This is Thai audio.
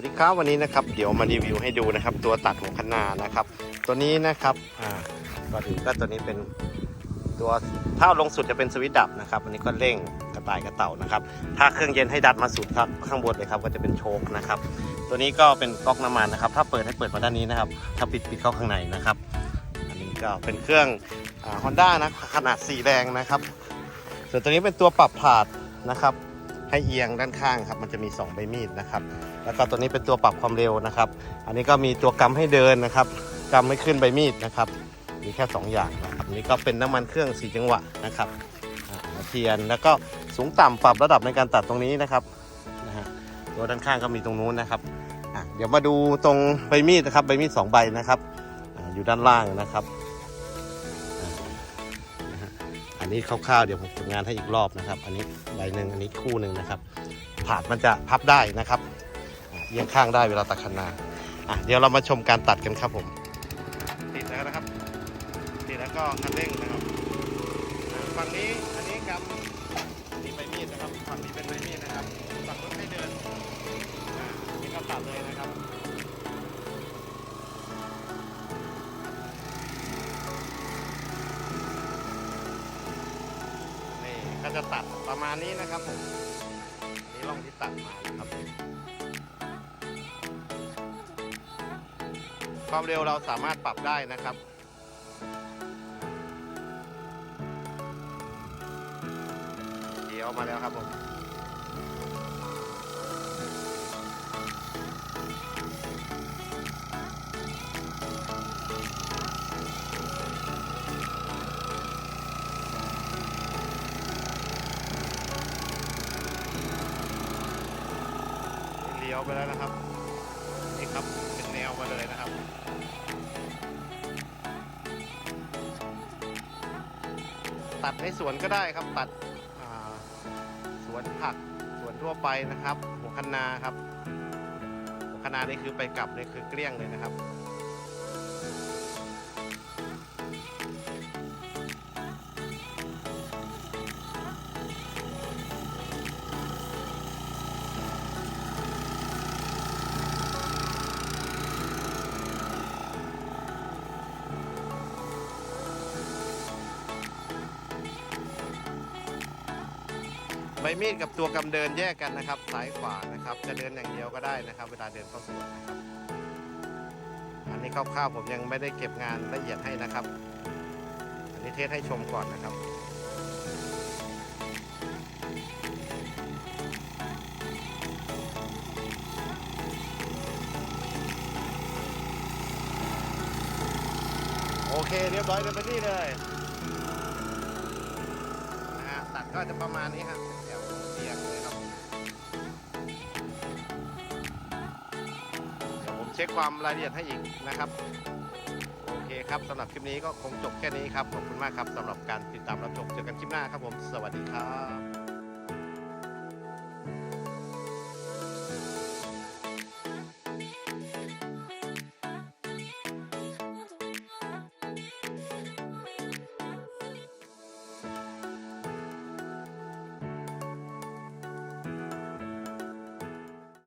วัสดีครับวันนี้นะครับเดี๋ยวมารีวิวให้ดูนะครับ ตัวตัดหัวคันนานะครับ ตัวนี้นะครับอ่าก่อนอื่นก็ตัวนี้เป็นตัวถ้าเอาลงสุดจะเป็นสวิตดับนะครับอันนี้ก็เร่งกระต่ายกระเต่านะครับ ถ้าเครื่องเย็นให้ดัดมาสุดครับข้างบนเลยครับก็จะเป็นโชคนะครับ ตัวนี้ก็เป็นก๊อกน้ำมันนะครับ ถ้าเปิดให้เปิดมาด้านนี้นะครับ ถ้าปิดปิดเข้าข้างในนะครับ อันนี้ก็เป็นเครื่องฮอนด้านะขนาด4แรงนะครับ ส่วนตัวนี้เป็นตัวปรับผาดนะครับ ให้เอียงด้านข้างครับ มันจะมี 2 ใบมีดนะครับ แล้วก็ตัวนี้เป็นตัวปรับความเร็วนะครับ อันนี้ก็มีตัวกำให้เดินนะครับกำไม่ขึ้นใบมีดนะครับ มีแค่ 2 อย่างนะครับนี้ก็เป็นน้ำมันเครื่อง4จังหวะนะครับเทียนแล้วก็สูงต่ำปรับระดับในการตัดตรงนี้นะครับนะฮะตัวด้านข้างก็มีตรงนู้นนะครับเดี๋ยวมาดูตรงใบมีดนะครับใบมีดสองใบนะครับอยู่ด้านล่างนะครับ นนี้คร่าวๆเดี๋ยวผมทำงานให้อีกรอบนะครับ อันนี้ใบหนึ่งอันนี้คู่หนึ่งนะครับ ผาดมันจะพับได้นะครับเอียงข้างได้เวลาตัดคันนาอะเดี๋ยวเรามาชมการตัดกันครับผม ติดแล้วนะครับ ติดแล้วก็คันเร่งนะครับฝั่งนี้อันนี้กำ จะตัดประมาณนี้นะครับผมนี่ร่องที่ตัดมานะครับความเร็วเราสามารถปรับได้นะครับเดี๋ยวมาแล้วครับผม ลี้ยวไปแล้วนะครับนี่ครับเป็นแนวมาเลยนะครับตัดในสวนก็ได้ครับตัดสวนผักสวนทั่วไปนะครับหัวคันาครับหัวคะนานี่คือไปกลับนี่คือเกลี้ยงเลยนะครับ ใบมีดกับตัวกำเดินแยกกันนะครับซ้ายขวานะครับ จะเดินอย่างเดียวก็ได้นะครับ เวลาเดินเข้าสวนนะครับ อันนี้คร่าวๆผมยังไม่ได้เก็บงานละเอียดให้นะครับ อันนี้เทสให้ชมก่อนนะครับโอเคเรียบร้อยกันไปนี่เลยนะฮะตัดก็จะประมาณนี้ครับ เียงเลยครับเดี๋ยวผมเช็คความรายละเอียดให้อีกนะครับโอเคครับสำหรับคลิปนี้ก็คงจบแค่นี้ครับขอบคุณมากครับสำหรับการติดตามรับชมเจอกันคลิปหน้าครับผม สวัสดีครับ